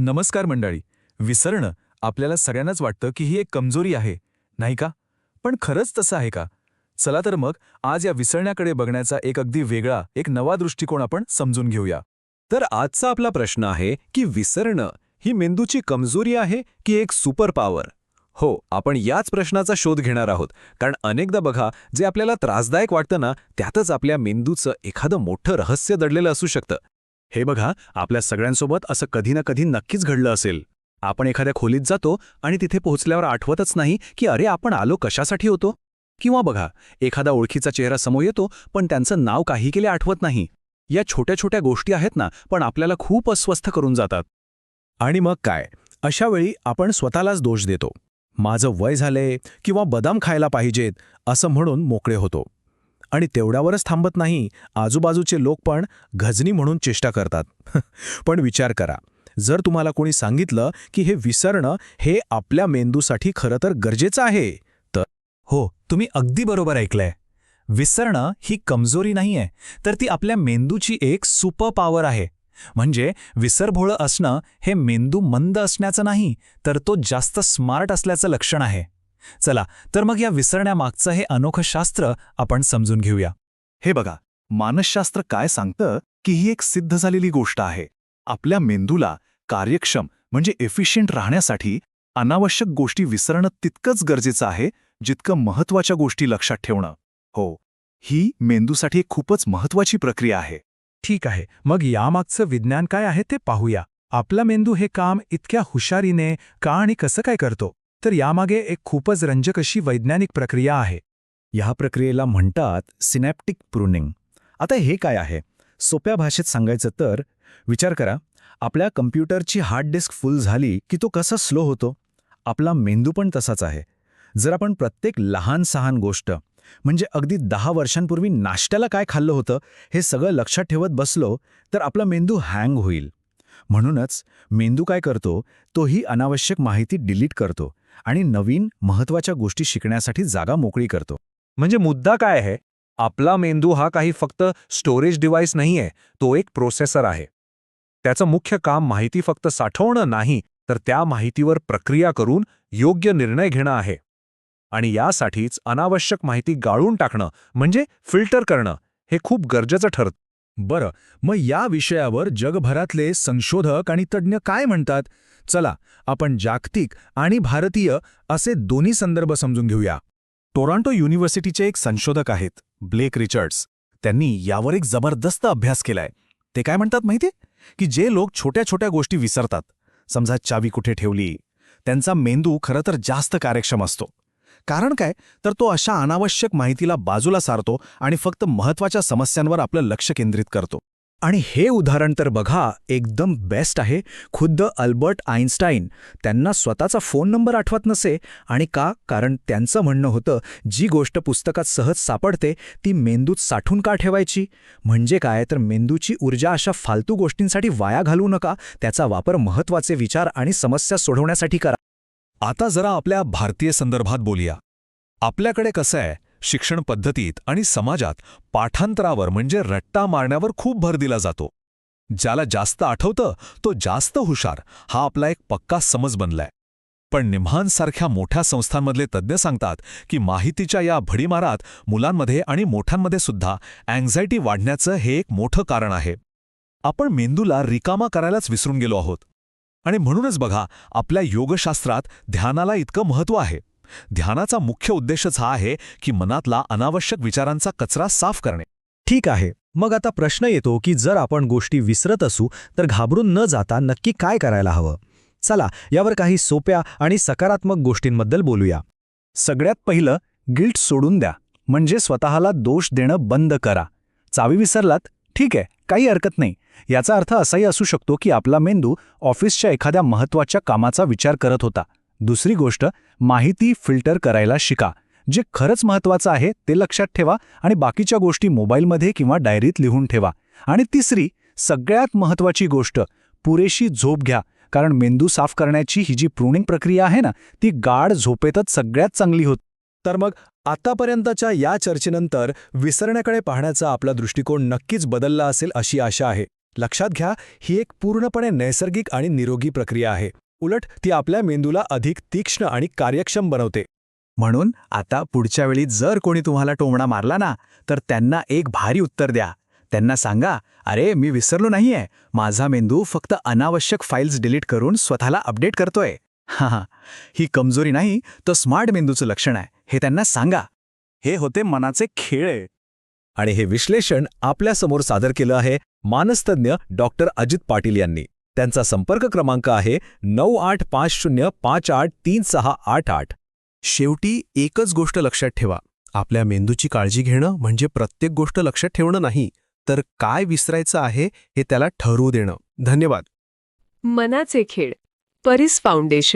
नमस्कार मंडळी. विसरणं आपल्याला सगळ्यांनाच वाटतं की ही एक कमजोरी आहे नाही का? पण खरंच तसं आहे का? चला तर मग आज या विसरण्याकडे बघण्याचा एक अगदी वेगळा एक नवा दृष्टिकोन आपण समजून घेऊया. तर आजचा आपला प्रश्न आहे की विसरणं ही मेंदूची कमजोरी आहे की एक सुपर पॉवर? हो आपण याच प्रश्नाचा शोध घेणार आहोत. कारण अनेकदा बघा जे आपल्याला त्रासदायक वाटतं ना त्यातच आपल्या मेंदूचं एखादं मोठं रहस्य दडलेलं असू शकतं. हे बघा आपल्या सगळ्यांसोबत असं कधी ना कधी नक्कीच घडलं असेल. आपण एखाद्या खोलीत जातो आणि तिथे पोहोचल्यावर आठवतच नाही की अरे आपण आलो कशासाठी होतो? किंवा बघा एखादा ओळखीचा चेहरा समोर येतो पण त्यांचं नाव काही केले आठवत नाही. या छोट्या छोट्या गोष्टी आहेत ना पण आपल्याला खूप अस्वस्थ करून जातात. आणि मग काय? अशा वेळी आपण स्वतःलाच दोष देतो. माझं वय झाले किंवा बदाम खायला पाहिजेत असं म्हणून मोकळे होतो. आणि तेवढ्यावरच थांबत नाही आजूबाजूचे लोक पण घजनी म्हणून चेष्टा करतात. पण विचार करा जर तुम्हाला कोणी सांगितलं की हे विसरणं हे आपल्या मेंदूसाठी खरं तर गरजेचं आहे तर हो तुम्ही अगदी बरोबर ऐकलंय. विसरणं ही कमजोरी नाहीये तर ती आपल्या मेंदूची एक सुपर पॉवर आहे. म्हणजे विसरभोळं असणं हे मेंदू मंद असण्याचं नाही तर तो जास्त स्मार्ट असल्याचं लक्षण आहे. चला तर मग या विसरण्यामागचं हे अनोखं शास्त्र आपण समजून घेऊया. हे बघा मानसशास्त्र काय सांगतं की ही एक सिद्ध झालेली गोष्ट आहे. आपल्या मेंदूला कार्यक्षम म्हणजे एफिशियंट राहण्यासाठी अनावश्यक गोष्टी विसरणं तितकंच गरजेचं आहे जितकं महत्त्वाच्या गोष्टी लक्षात ठेवणं. हो ही मेंदूसाठी एक खूपच महत्वाची प्रक्रिया आहे. ठीक आहे मग यामागचं विज्ञान काय आहे ते पाहूया. आपला मेंदू हे काम इतक्या हुशारीने का आणि कसं काय करतो? तर यामागे एक खूपच रंजक अशी वैज्ञानिक प्रक्रिया आहे. ह्या प्रक्रियेला म्हणतात सिनॅप्टिक प्रुनिंग. आता हे काय आहे? सोप्या भाषेत सांगायचं तर विचार करा आपल्या कम्प्युटरची हार्ड डिस्क फुल झाली की तो कसा स्लो होतो? आपला मेंदू पण तसाच आहे. जर आपण प्रत्येक लहान सहान गोष्ट म्हणजे अगदी दहा वर्षांपूर्वी नाश्त्याला काय खाल्लं होतं हे सगळं लक्षात ठेवत बसलो तर आपला मेंदू हँग होईल. म्हणूनच मेंदू काय करतो तो ही अनावश्यक माहिती डिलीट करतो. आणि नवीन महत्त्वाच्या गोष्टी शिकण्यासाठी जागा मोकळी करतो. म्हणजे मुद्दा काय आहे? आपला मेंदू हा काही फक्त स्टोरेज डिव्हाइस नाहीये तो एक प्रोसेसर आहे. त्याचं मुख्य काम माहिती फक्त साठवणं नाही तर त्या माहितीवर प्रक्रिया करून योग्य निर्णय घेणं आहे. आणि यासाठीच अनावश्यक माहिती गाळून टाकणं म्हणजे फिल्टर करणं हे खूप गरजेचं ठरतं. बरं मग या विषयावर जगभरातले संशोधक आणि तज्ज्ञ काय म्हणतात? चला आपण जागतिक आणि भारतीय असे दोन्ही संदर्भ समजून घेऊया. टोरांटो युनिव्हर्सिटीचे एक संशोधक आहेत ब्लेक रिचर्ड्स. त्यांनी यावर एक जबरदस्त अभ्यास केलाय. ते काय म्हणतात माहिती की जे लोक छोट्या छोट्या गोष्टी विसरतात समजा चावी कुठे ठेवली त्यांचा मेंदू खरं तर जास्त कार्यक्षम असतो. कारण काय? तर तो अशा अनावश्यक माहितीला बाजूला सारतो आणि फक्त महत्त्वाच्या समस्यांवर आपलं लक्ष केंद्रित करतो. आणि हे उदाहरण तर बघा एकदम बेस्ट आहे. खुद्द अल्बर्ट आईन्स्टाईन त्यांना स्वतःचा फोन नंबर आठवत नसे आणि का? कारण त्यांचं म्हणणं होतं जी गोष्ट पुस्तकात सहज सापडते ती मेंदूत साठून का ठेवायची? म्हणजे काय? तर मेंदूची ऊर्जा अशा फालतू गोष्टींसाठी वाया घालू नका त्याचा वापर महत्त्वाचे विचार आणि समस्या सोडवण्यासाठी करा. आता जरा आपल्या भारतीय संदर्भात बोलूया. आपल्याकडे कसं आहे शिक्षण पद्धतीत आणि समाजात पाठांतरावर म्हणजे रट्टा मारण्यावर खूप भर दिला जातो. ज्याला जास्त आठवतं तो जास्त हुशार हा आपला एक पक्का समज बनलाय. पण निम्हांसारख्या मोठ्या संस्थांमधले तज्ज्ञ सांगतात की माहितीच्या या भडीमारात मुलांमध्ये आणि मोठ्यांमध्ये सुद्धा अँझायटी वाढण्याचं हे एक मोठं कारण आहे. आपण मेंदूला रिकामा करायलाच विसरून गेलो आहोत. आणि म्हणूनच बघा आपल्या योगशास्त्रात ध्यानाला इतकं महत्त्व आहे. ध्यानाचा मुख्य उद्देशच हा आहे की मनातला अनावश्यक विचारांचा कचरा साफ करणे. ठीक आहे. मग आता प्रश्न येतो की जर आपण गोष्टी विसरत असू तर घाबरून न जाता नक्की काय करायला हवं? चला यावर काही सोप्या आणि सकारात्मक गोष्टींबद्दल बोलूया. सगळ्यात पहिलं गिल्ट सोडून द्या. म्हणजे स्वतःला दोष देणं बंद करा. चावी विसरलात? ठीक आहे. काही हरकत नाही. याचा अर्थ असाही असू शकतो की आपला मेंदू ऑफिसच्या एखाद्या महत्त्वाच्या कामाचा विचार करत होता. दुसरी गोष्ट माहिती फिल्टर करायला शिका. जे खरंच महत्त्वाचं आहे ते लक्षात ठेवा आणि बाकीच्या गोष्टी मोबाईलमध्ये किंवा डायरीत लिहून ठेवा. आणि तिसरी सगळ्यात महत्त्वाची गोष्ट पुरेशी झोप घ्या. कारण मेंदू साफ करण्याची ही जी प्रूनिंग प्रक्रिया आहे ना ती गाढ झोपेतच सगळ्यात चांगली होत. तर मग आतापर्यंतच्या या चर्चेनंतर विसरण्याकडे पाहण्याचा आपला दृष्टिकोन नक्कीच बदलला असेल अशी आशा आहे. लक्षात घ्या ही एक पूर्णपणे नैसर्गिक आणि निरोगी प्रक्रिया आहे. उलट ती आपल्या मेंदूला अधिक तीक्ष्ण आणि कार्यक्षम बनवते. म्हणून आता पुढच्या वेळी जर कोणी तुम्हाला टोमणा मारला ना तर त्यांना एक भारी उत्तर द्या. त्यांना सांगा अरे मी विसरलो नाहीये. माझा मेंदू फक्त अनावश्यक फाईल्स डिलीट करून स्वतःला अपडेट करतोय. हा ही. कमजोरी नाही तर स्मार्ट मेंदूचं लक्षण आहे. हे त्यांना सांगा. हे होते मनाचे खेळ आणि हे विश्लेषण आपल्यासमोर सादर केलं आहे मानसतज्ञ डॉक्टर अजित पाटील यांनी. त्यांचा संपर्क क्रमांक आहे नऊ आठ पाच शून्य पाच आठ तीन सहा आठ आठ. शेवटी एकच गोष्ट लक्षात ठेवा. आपल्या मेंदूची काळजी घेणं म्हणजे प्रत्येक गोष्ट लक्षात ठेवणं नाही तर काय विसरायचं आहे हे त्याला ठरवू देणं. धन्यवाद. मनाचे खेळ. परिस फाउंडेशन.